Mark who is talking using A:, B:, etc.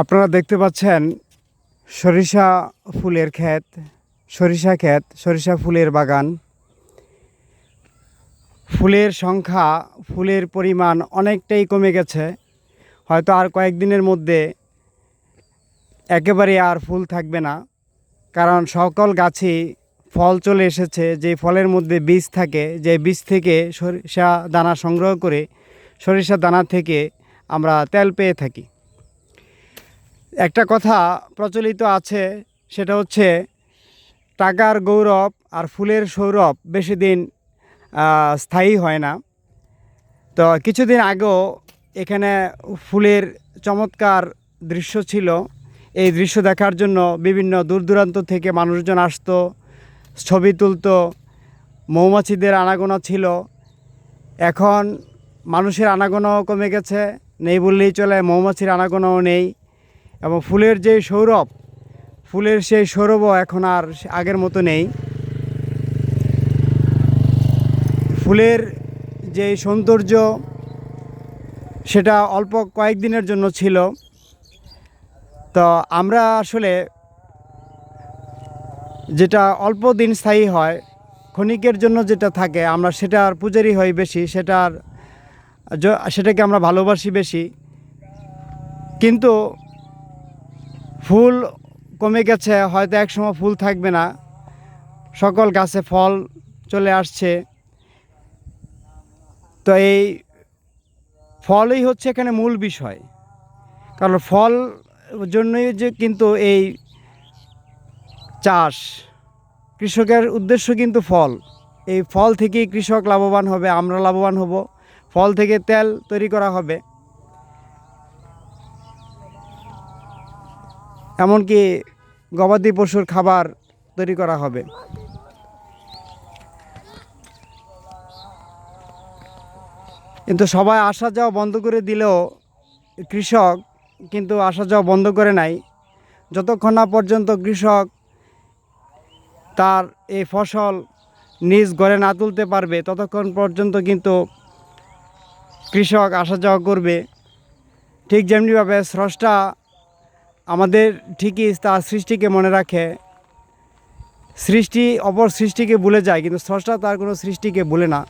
A: আপনারা দেখতে পাচ্ছেন সরিষা ফুলের ক্ষেত, সরিষা ক্ষেত, সরিষা ফুলের বাগান। ফুলের সংখ্যা, ফুলের পরিমাণ অনেকটাই কমে গেছে। হয়তো আর কয়েকদিনের মধ্যে একেবারে আর ফুল থাকবে না, কারণ সকল গাছই ফল চলে এসেছে। যে ফলের মধ্যে বীজ থাকে, যে বীজ থেকে সরিষা দানা সংগ্রহ করে সরিষা দানা থেকে আমরা তেল পেয়ে থাকি। একটা কথা প্রচলিত আছে, সেটা হচ্ছে টাকার গৌরব আর ফুলের সৌরভ বেশি দিন স্থায়ী হয় না। তো কিছুদিন আগেও এখানে ফুলের চমৎকার দৃশ্য ছিল। এই দৃশ্য দেখার জন্য বিভিন্ন দূর দূরান্ত থেকে মানুষজন আসতো, ছবি তুলতো, মৌমাছিদের আনাগোনা ছিল। এখন মানুষের আনাগোনাও কমে গেছে, নেই বললেই চলে, মৌমাছির আনাগোনাও নেই। এবং ফুলের যে সৌরভ, ফুলের সেই সৌরভও এখন আর আগের মতো নেই। ফুলের যে সৌন্দর্য, সেটা অল্প কয়েকদিনের জন্য ছিল। তো আমরা আসলে যেটা অল্প দিন স্থায়ী হয়, ক্ষণিকের জন্য যেটা থাকে, আমরা সেটার পূজারি হই বেশি সেটার সেটাকে আমরা ভালোবাসি বেশি। কিন্তু ফুল কমে গেছে, হয়তো একসময় ফুল থাকবে না। সকল গাছে ফল চলে আসছে। তো এই ফলই হচ্ছে এখানে মূল বিষয়। কারণ ফল জন্যই যে কিন্তু এই চাষ। কৃষকের উদ্দেশ্য কিন্তু ফল। এই ফল থেকেই কৃষক লাভবান হবে, আমরা লাভবান হব। ফল থেকে তেল তৈরি করা হবে। এমনকি গবাদি পশুর খাবার তৈরি করা হবে। কিন্তু সবাই আসা যাওয়া বন্ধ করে দিলেও কৃষক কিন্তু আসা যাওয়া বন্ধ করে নাই। যতক্ষণ না পর্যন্ত কৃষক তার এই ফসল নিজ ঘরে না তুলতে পারবে, ততক্ষণ পর্যন্ত কিন্তু কৃষক আসা যাওয়া করবে। ঠিক যেমনিভাবে স্রষ্টা আমাদের ঠিকই তার সৃষ্টিকে মনে রাখে। সৃষ্টি অপর সৃষ্টিকে ভুলে যায়, কিন্তু স্রষ্টা তার কোনো সৃষ্টিকে ভুলে না।